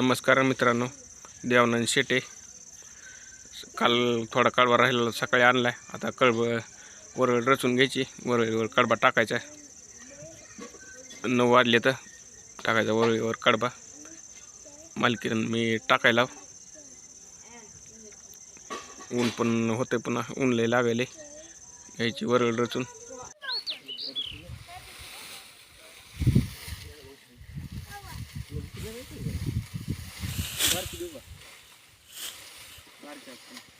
नमस्कार मित्रांनो देवानंद शेटे. काल थोडा काळवा राहिलेला सकाळी आणला आहे आता कळब वरळ रचून घ्यायची. वरळीवर कडबा टाकायचा. नऊ वाजले तर टाकायचा वरळीवर कडबा. मालकीनं मी टाकायला ऊन पण होते पुन्हा. ऊन लय लागायले घ्यायची वरळ रचून. Thank you.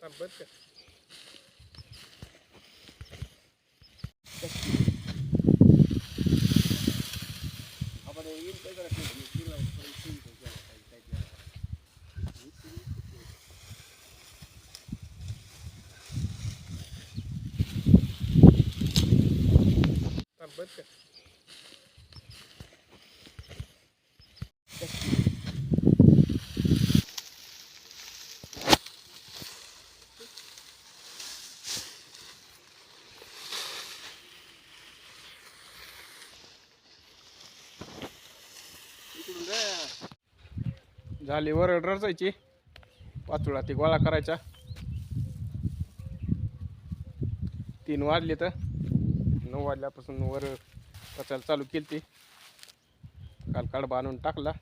Там бетка. झाली वरड रचायची पाचोळा ती गोळा करायचा. तीन वाजले तर. नऊ वाजल्यापासून वर कचायला चालू केली ती काल कडबा आणून टाकला.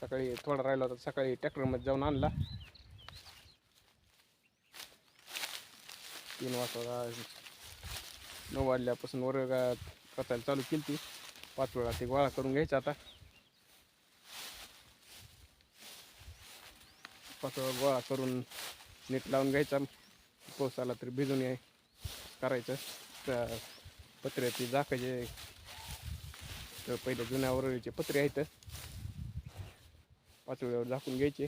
सकाळी थोडा राहिला होता सकाळी ट्रॅक्टरमध्ये जाऊन आणला. तीन वाजता नऊ वाजल्यापासून वर कचायला चालू केली ती पाच वेळा ती गोळा करून घ्यायचा आता. पाच वेळा गोळा करून नीट लावून घ्यायचा. पाऊस आला तरी भिजून करायचं. त्या पत्र्याची झाकायचे. तर पहिले जुन्या वरळीचे पत्रे आहेत. पाच झाकून घ्यायचे.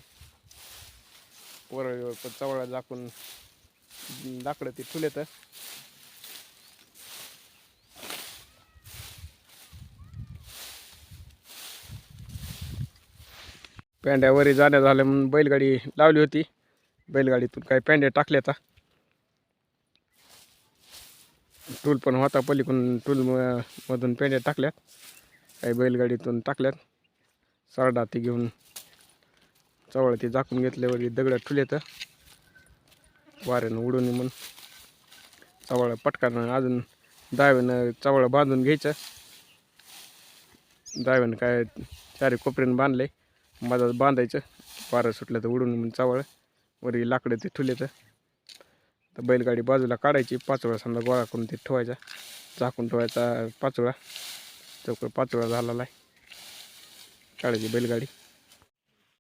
वरळीवर पण चवळा झाकून लाकडं ते फुलेत तर जाण्या झाल्या म्हणून बैलगाडी लावली होती. बैलगाडीतून काही पेंड्या टाकल्या आता टूल पण होता पलीकडून टूल मधून पेंड्या टाकल्यात. काही बैलगाडीतून टाकल्यात. सरडा ती घेऊन चवळ ती झाकून घेतल्यावर दगड ठुले तर वाऱ्यानं उडून म्हणून चवळ पटकानं अजून दाव्यानं चवळ बांधून घ्यायचं. दाव्यानं काय चारी कोपऱ्यानं बांधले मधात बांधायचं. वारं सुटलं तर उडून म्हणून चवळ. वरी लाकडं ते ठुले तर तर बैलगाडी बाजूला काढायची. पाचोळा समजा गोळा करून ते ठेवायचा. झाकून ठेवायचा पाचोळा चौकड पाचोळा झालेला आहे. काढायची बैलगाडी.